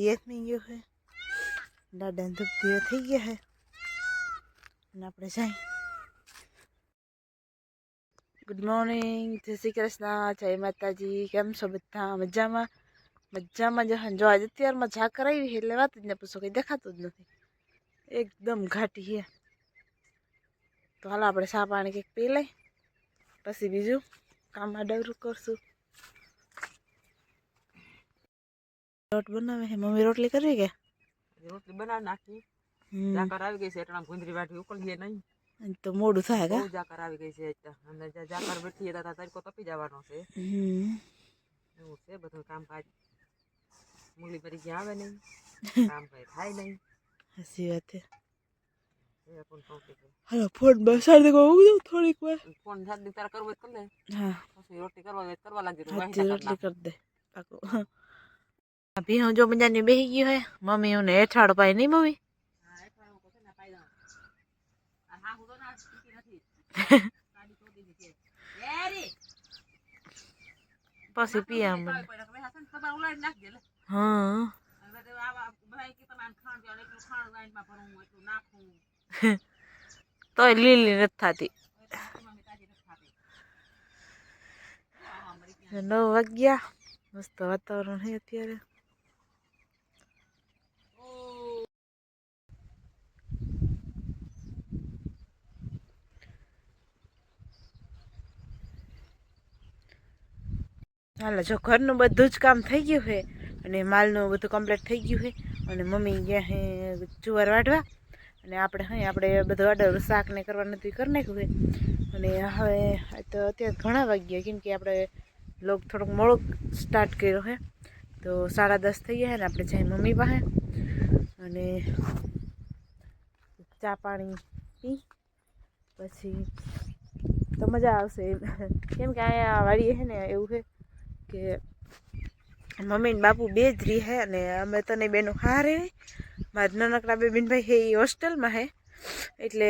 દીએ નહીં ગયો છે દાદાને દીવે થઈ ગયા છે અને આપણે જાય ગુડ મોર્નિંગ જય શ્રી કૃષ્ણ જય માતાજી કેમ છો બધા મજામાં મજામાં જ. જો આજે અત્યારમાં જા કરાવી એટલે વાત જ ને પૂછો કંઈ દેખાતું જ નથી એકદમ ઘાટી છે તો હાલો આપણે સા પાણી કંઈક પી લઈ પછી બીજું કામમાં ડરું કરશું રોટ બનાવે છે? મમ્મી રોટલી કરવી કે? રોટલી બનાવી નાખી. જાકર આવી ગઈ છે એટલા ગુંદરી વાટી ઉકળીએ નહીં. તો મોડું થાય કે? જાકર આવી ગઈ છે. અને જાકર બેઠી હતા તરીકો તપી જવાનો છે. એવું છે બધું કામકાજ. મૂલી ભરી ગયા આવે નહીં. કામ કઈ થાય નહીં. સાચી વાત છે. એ પણ ટોપી હાલો ફોન બસાડી દે કહું દઉં થોડીક વાર? ફોન તારે કરવો કર તો લે. હા. પછી રોટલી કરવા કરવા લાગી તો રોટલી કર કરી દે પાકું. ભીહું જો મજાની બેહી ગયું હે. મમ્મી હું હેઠાડ પાય નહીં મમ્મી? નાખ. હા, એ હા. તોય લીલી ને પાઈ નવ વાગ્યા. મસ્ત વાતાવરણ છે ના પીતી નથી. ગાડી તોડી દીધી છે. એરી! પછી પીએ નાખવું અમને નહીં, પાવી પડે. હવે હાસન તમારે ઉલાળી નાખજે લે. હા હવે તો આવા ભાઈ કે તમારે ખાંડ પીવાનું, એટલું ખાંડ વાઈનમાં ભરવું, એટલું નાખવું. તોય લીલી નથી થતી મમ્મી તાજી નથી ખાતી. આવા મરી ગયા. નવ વાગ્યા મસ્ત વાતાવરણ છે અત્યારે હાલો, જો ઘરનું બધું જ કામ થઈ ગયું છે અને માલનું બધું કમ્પ્લીટ થઈ ગયું છે અને મમ્મી ગયા હે જુવાર વાઢવા અને આપણે હે, આપણે બધું અડર શાક ને કરવાનું હતું કરી નાખ્યું છે અને હવે તો અત્યારે ઘણા વાગ્યા કેમ કે આપણે લોક થોડોક મોડો સ્ટાર્ટ કર્યો છે. તો સાડા દસ થઈ ગયા ને આપણે જાય મમ્મી પાસે અને ચા પાણી પી, પછી તો મજા આવશે. કેમ કે અહીંયા વાડીએ છે ને એવું છે કે મમ્મી બાપુ બે જ રહી હે અને અમે તને બેનો હારે મારા નાનકડા બે બેનભાઈ હે એ હોસ્ટેલમાં હે. એટલે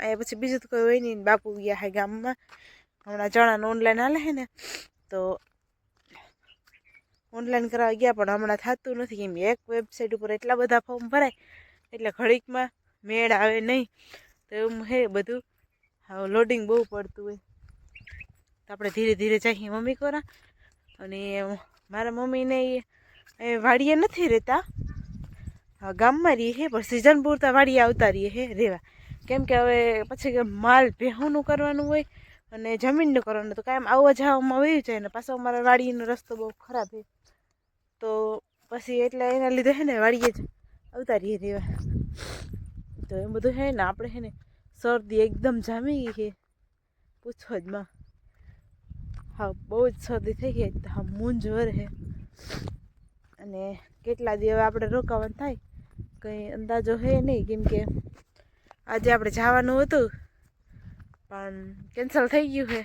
અહીંયા પછી બીજું તો કોઈ હોય નહીં. બાપુ ગયા હે ગામમાં. હમણાં જણાને ઓનલાઈન હાલે હે ને, તો ઓનલાઈન કરાવવા ગયા, પણ હમણાં થતું નથી. કેમ એક વેબસાઇટ ઉપર એટલા બધા ફોર્મ ભરાય, એટલે ઘડીકમાં મેળ આવે નહીં. તો એવું હે બધું. હા લોડિંગ બહુ પડતું હોય. તો આપણે ધીરે ધીરે જઈએ મમ્મી કોરા. અને મારા મમ્મીને એ- વાડીએ નથી રહેતા. ગામમાં રહીએ છે પણ સિઝન પૂરતા વાડીએ આવતા રહીએ છે રહેવા. કેમ કે હવે પછી માલ ભેહુંનું કરવાનું હોય અને જમીનનું કરવાનું, તો કાયમ આવવા જવામાં વયું જાય ને, પાછો અમારા વાડીનો રસ્તો બહુ ખરાબ છે તો પછી એટલે એના લીધે છે ને વાડીએ જ આવતા રહીએ રહેવા. તો એમ બધું છે ને, આપણે છે ને, શરદી એકદમ જામી ગઈ છે પૂછો જ માં. હા, બહુ જ શરદી થઈ ગઈ તો હા મૂંઝવર છે અને કેટલા દિવસ આપણે રોકાવાનું થાય? કંઈ અંદાજો છે નહીં, કેમ કે આજે આપણે જવાનું હતું, પણ કેન્સલ થઈ ગયું છે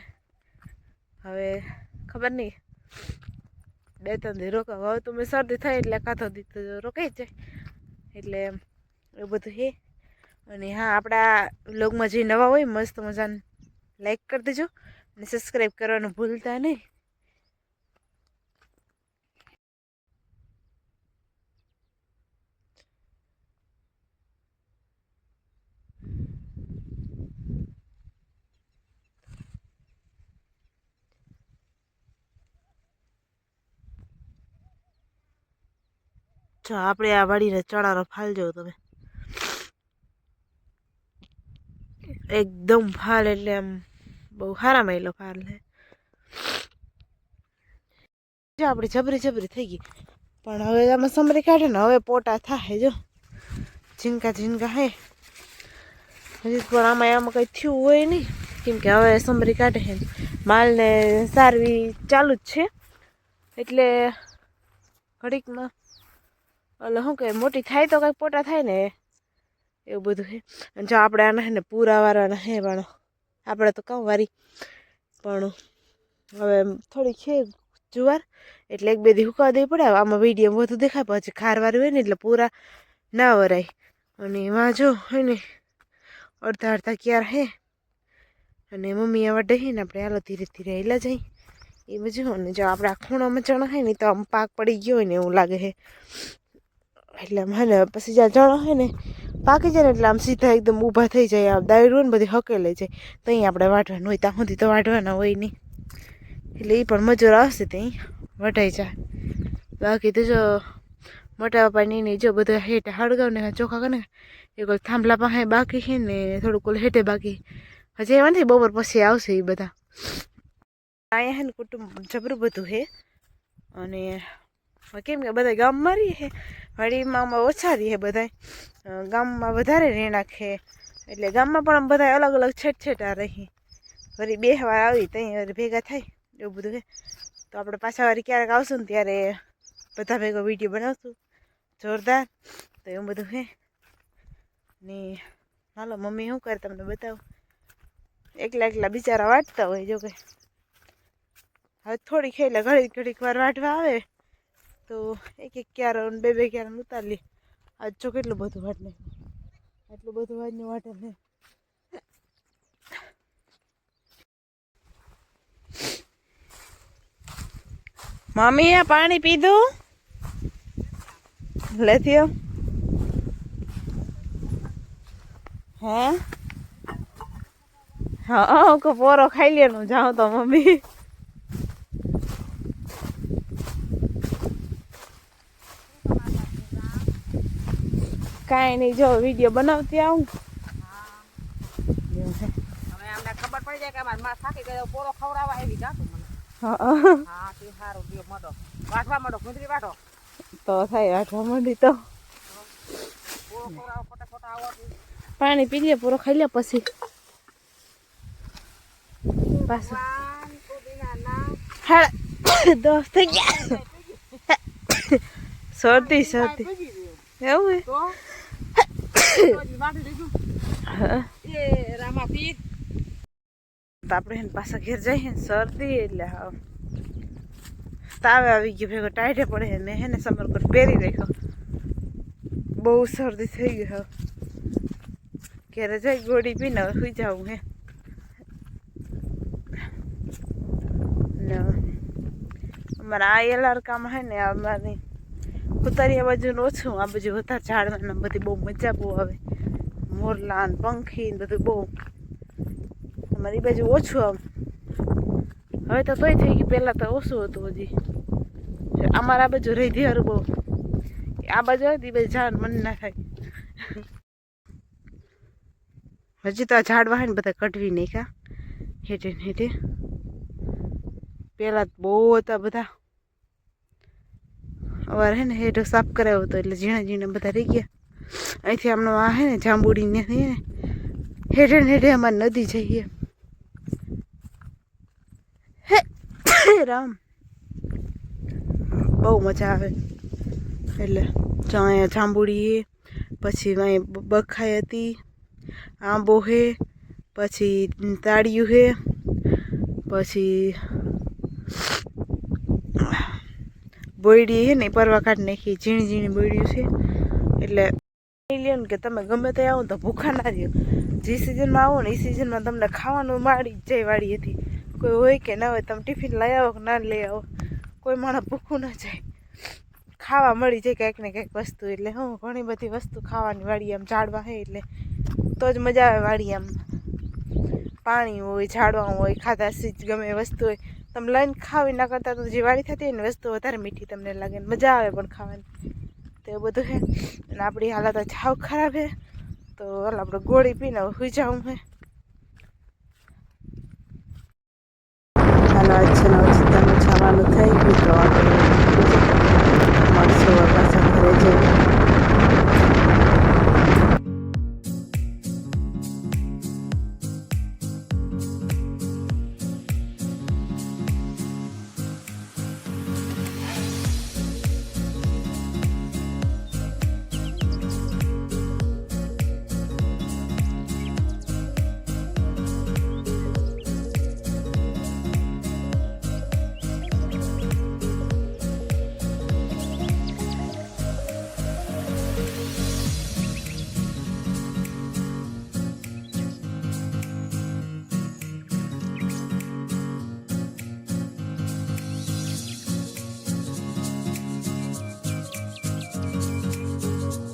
હવે ખબર નહીં. બે ત્રણ દી રોકાવ હવે તો મેં શરદી થાય એટલે કાંતો દી તો રોકાઈ જાય. એટલે એવું બધું હે. અને હા, આપણા વ્લોગમાં જે નવા હોય, મસ્ત મજાને લાઈક કરી દેજો. અને સબસ્ક્રાઈબ કરવાનું ભૂલતા નહીં. જો, આપણે આ વાડીને ચણાનો ફાલ જો તમે. એકદમ ફાલ એટલે આમ બહુ સારા માયલો ફાલ જો આપણી જબરી જબરી થઈ ગઈ. પણ હવે આમાં સમરી કાઢે ને હવે પોટા થાય જો. ઝીંકા ઝીંકા હે. હજી પણ આમાં આમાં કંઈ થયું હોય નહીં. કેમ કે હવે સમરી કાઢે છે. માલને સારવી ચાલુ જ છે. એટલે ઘડીકમાં એટલે શું કે મોટી થાય તો કંઈક પોટા થાય ને એવું બધું છે જો આપણે આના છે ને પૂરા વારવાના હે પણ આપણે તો કાં વારી. પણ હવે થોડી છે જુવાર, એટલે એક બે દી હુકાવા દેવી પડે. આમાં વીડિયો વધુ દેખાય પછી ખારવારી હોય ને એટલે પૂરા ના વરાય. અને એમાં જો હોય ને, અડધા અડધા ક્યાર હે. અને મમ્મી આવા ડહી ને આપણે હાલો ધીરે ધીરે હેલા જઈ. એ બધું ને જો આપણે આ ખૂણામાં ચણા હોય ને, તો આમ પાક પડી ગયો હોય ને એવું લાગે છે એટલે મને હે પછી જ્યાં ચણા હોય ને પાકી જાય ને એટલે આમ સીધા એકદમ ઊભા થઈ જાય આ દાયરું ને બધી હકેલે જાય. તો અહીં આપણે વાટવાનું હોય, ત્યાં સુધી તો વાટવાના હોય નહીં. એટલે એ પણ મજૂર આવશે ત્યાં વટાઈ જાય. બાકી તો જો મોટા પાણી ને જો બધા હેઠે હળગાવ ને ચોખા કરે એ કોઈ થાંભલા પાસે બાકી છે ને થોડુંક ઓલું હેઠે બાકી. હજી એમાં નથી, બપોર પછી આવશે એ બધા. અહીંયા હે ને કુટુંબ જબરું બધું હે અને કેમ કે બધા ગામમાં રહીએ હે, વાડીમાં ઓછા રહીએ બધા ગામમાં વધારે રહેણાંક છે એટલે ગામમાં પણ આમ બધા અલગ અલગ છેટછેટા રહી. વળી બે વાર આવી ત્યાં વળી ભેગા થાય, એવું બધું કે. તો આપણે પાછા વારી ક્યારેક આવશું ને ત્યારે બધા ભેગો વીડિયો બનાવશું. જોરદાર, તો એવું બધું હે. ને હાલો, મમ્મી શું કરે તમને બતાવું? એકલા એકલા બિચારા વાટતા હોય જો કે. હવે થોડીક એટલે ઘડીક ઘડીક વાર વાટવા આવે. તો એક એક ક્યારો બે બે ક્યારો ઉતારી આજ જો કેટલું બધું વાટ નાખ્યું આટલું બધું આજનું વાટે ને. મમ્મી આ પાણી પીધું? લેતી હે? હા પોરો ખાઈ લેનું, જાઉં તો મમ્મી. કાંઈ નહીં જો વીડિયો બનાવતી આવું. ખબર પડી જાય કે અમારે માં થાકી ગયો પોરો ખવડાવવા એવી જાતું મને. હા. હા તે સારું દિયો મડો. વાટવા મડો ગુંદરી વાટો તો થાય આઠવા માંડી તો. પોરો ખવડાવો ફટાફટ આવડતું પાણી પી લે પૂરો ખાઈ લે પછી. પાછું. પાન પુદીના દસ થઈ ગયા. સરતી સરતી. એવું આપણે એને પાછા ઘેર જઈએ શરદી એટલે હા તાવે આવી ગયો, ભેગો ટાઈટે પડે હે મેં હેને સમરકોટ પહેરી રાખ્યો. બહુ શરદી થઈ ગઈ હવે. ઘેરે જઈ ગોળી પીને સુઈ જાઉં હે. અમારા આ એલઆર કામ હે ને, અમારી ઉતારી બાજુનું ઓછું આ બાજુ વધારે ઝાડમાં બધી બહુ મજા બહુ આવે. મોરલા ને પંખી ને બધું બહુ. અમારી બાજુ ઓછું આમ. હવે તો તોય થઈ ગયું, પહેલાં તો ઓછું હતું હજી. અમારા આ બાજુ રહી ધ્યાર બહુ આ બાજુ હતી બાજુ ઝાડ મન ના થાય. હજી તો આ ઝાડ વાહન બધા કટવી નાખ્યા. હેઠે હેઠે. પહેલાં બહુ હતા બધા. અવાર હે ને હેઠો સાફ કરાવ્યો હતો એટલે ઝીણા ઝીણા બધા રહી ગયા. અહીંથી આમનો આ હે ને જાંબુડીને ને હેઠે ને હેઠે અમારે નદી જઈએ હે રામ. બહુ મજા આવે. એટલે અહીંયા જાંબુડી પછી અહીં બખાઈ હતી, આંબો હે, પછી તાળિયું હે, પછી બોયડી છે ને, એ પરવા કાઢી નાખી, ઝીણી ઝીણી બોયડીયું છે. એટલે લ્યો ને કે તમે ગમે તે આવો તો ભૂખા ના રહ્યો. જે સિઝનમાં આવો ને, એ સિઝનમાં તમને ખાવાનું માળી જ જાય વાળી હતી. કોઈ હોય કે ના હોય, તમે ટિફિન લઈ આવો કે ના લઈ આવો, કોઈ માણસ ભૂખું ના જાય. ખાવા મળી જાય કંઈક ને કંઈક વસ્તુ, એટલે હું ઘણી બધી વસ્તુ ખાવાની વાળી આમ ઝાડવા હે, એટલે તો જ મજા આવે વાળી આમ. પાણી હોય, ઝાડવા હોય, ખાધા સીજ ગમે વસ્તુ હોય. તમે લઈને ખાવી ના કરતા તો જે વાળી થતી હોય ને વસ્તુ વધારે મીઠી તમને લાગે મજા આવે પણ ખાવાની. તો એવું બધું છે અને આપણી હાલત છાવ ખરાબ છે તો હાલ આપણે ગોળી પીને સુઈ જાઉં હે. હાલો, આજ છે ને હવે તમે જવાનું થઈ ગયું તો આપણે મળશું પાછા ઘરે જઈએ